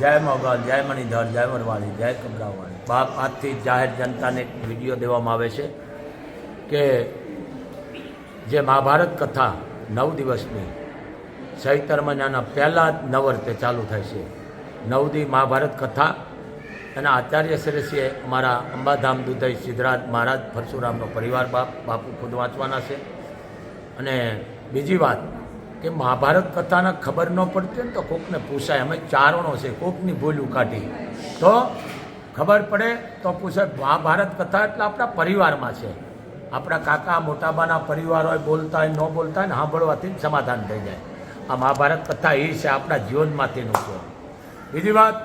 જય મોગલ, જય મણિધર, જય વરવાળી જય કબરાવાળી બાપ આજથી જાહેર જનતાને એક વીડિયો દેવામાં આવે છે કે જે મહાભારત કથા નવ દિવસની, ચૈતર મહિનાના પહેલાં જ નવર્તે ચાલુ થાય છે. નવદી મહાભારત કથા અને આચાર્ય શ્રેષ્ઠીએ અમારા અંબાધામ દુધઈ સિદ્ધરાજ મહારાજ પરશુરામનો પરિવાર બાપ, બાપુ ખુદ વાંચવાના છે. અને બીજી વાત કે મહાભારત કથાને ખબર ન પડતી ને તો કોકને પૂછાય, અમે ચારણો છે, કોકની ભૂલું કાઢી તો ખબર પડે તો પૂછાય મહાભારત કથા એટલે આપણા પરિવારમાં છે. આપણા કાકા મોટાબાના પરિવાર હોય, બોલતા હોય, ન બોલતા હોય ને સાંભળવાથી સમાધાન થઈ જાય. આ મહાભારત કથા એ છે આપણા જીવનમાંથીનું છે. બીજી વાત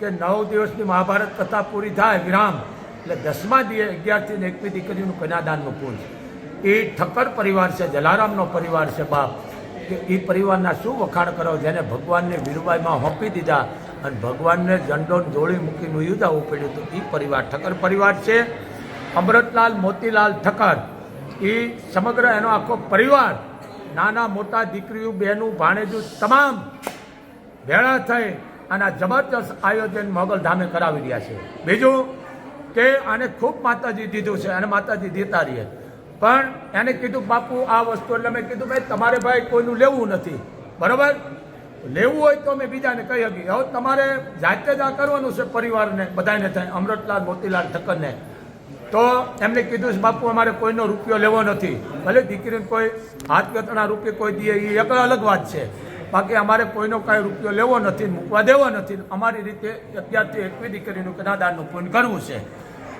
કે નવ દિવસની મહાભારત કથા પૂરી થાય, વિરામ. એટલે દસમા દિવસે અગિયારથી એકવી દીકરીનું કન્યાદાનનું પૂજ એ ઠક્કર પરિવાર છે, જલારામનો પરિવાર છે બાપ. કે એ પરિવારના શું વખાણ કરો? જેને ભગવાનને વીરબાઈમાં હોંપી દીધા અને ભગવાનને ઝંડો જોડી મૂકીને યુદ્ધ આવવું પડ્યું હતું. એ પરિવાર ઠક્કર પરિવાર છે. અમૃતલાલ મોતીલાલ ઠક્કર. એ સમગ્ર એનો આખો પરિવાર, નાના મોટા દીકરીઓ, બહેનું, ભાણેજું તમામ ભેળા થઈ અને આ જબરજસ્ત આયોજન મોગલ ધામે કરાવી રહ્યા છે. બીજું કે આને ખૂબ માતાજી દીધું છે અને માતાજી દેતા રહીએ. પણ એને કીધું, બાપુ, આ વસ્તુ એટલે મેં કીધું, ભાઈ, તમારે ભાઈ કોઈનું લેવું નથી. બરાબર? લેવું હોય તો મેં બીજાને કહી શકી હવે તમારે જાતે જ આ કરવાનું છે પરિવારને, બધાને થાય, અમૃતલાલ, મોતીલાલ ઠક્કરને. તો એમને કીધું છે, બાપુ, અમારે કોઈનો રૂપિયો લેવો નથી. ભલે દીકરીને કોઈ હાથ વેતણા રૂપિયો કોઈ દે, એ એક અલગ વાત છે. બાકી અમારે કોઈનો કાંઈ રૂપિયો લેવો નથી, મૂકવા દેવો નથી. અમારી રીતે અત્યારથી એકવી દીકરીનું કનાદાનનું પૂર્ણ કરવું છે.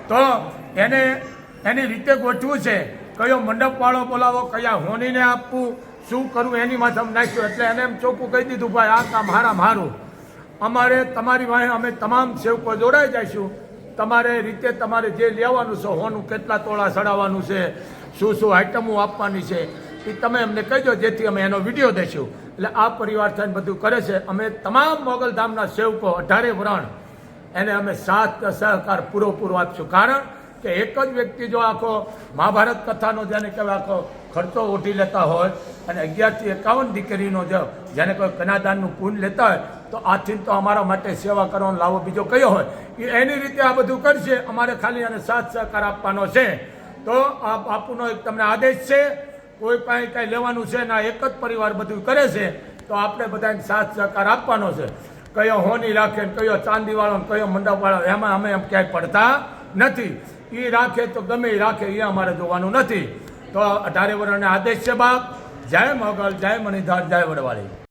તો એને, એની રીતે ગોઠવું છે. કયો મંડપવાળો બોલાવો, કયા હોનીને આપવું, શું કરવું, એની માથે નાખ્યું. એટલે એને એમ ચોખ્ખું કહી દીધું, ભાઈ, આ કામ હારા. મારું અમારે તમારી વાહે અમે તમામ સેવકો જોડાઈ જઈશું. તમારે રીતે તમારે જે લેવાનું છે, હોનું કેટલા તોળા ચડાવવાનું છે, શું શું આઈટમો આપવાની છે, એ તમે અમને કહેજો જેથી અમે એનો વીડિયો દઈશું એટલે આ પરિવાર થઈને બધું કરે છે. અમે તમામ મોગલધામના સેવકો અઢારે વરણ એને અમે સાથ સહકાર પૂરો આપશું. કારણ કે એક જ વ્યક્તિ જો આખો મહાભારત કથાનો જેને કહેવાય આખો ખર્ચો ઓઢી લેતા હોય અને અગિયારથી એકાવન દીકરીનો જો જેને કોઈ કનાદાનનું પૂન લેતા હોય, તો આથી તો અમારા માટે સેવા કરવાનો લાવો બીજો કયો હોય? એ એની રીતે આ બધું કરશે, અમારે ખાલી અને સાથ સહકાર આપવાનો છે. તો આ બાપુનો એક તમને આદેશ છે, કોઈ પાસે કાંઈ લેવાનું છે ના એક જ પરિવાર બધું કરે છે, તો આપણે બધાને સાથ સહકાર આપવાનો છે. કયો હોની રાખે કયો ચાંદીવાળો કયો મંડપવાળો, એમાં અમે એમ ક્યાંય પડતા નથી. એ રાખે તો ગમે એ રાખે એ અમારે જોવાનું નથી. તો અઢારે વર્ણને આદેશ છે બાપ. જય મોગલ, જય મણિધર, જય વડવાળી.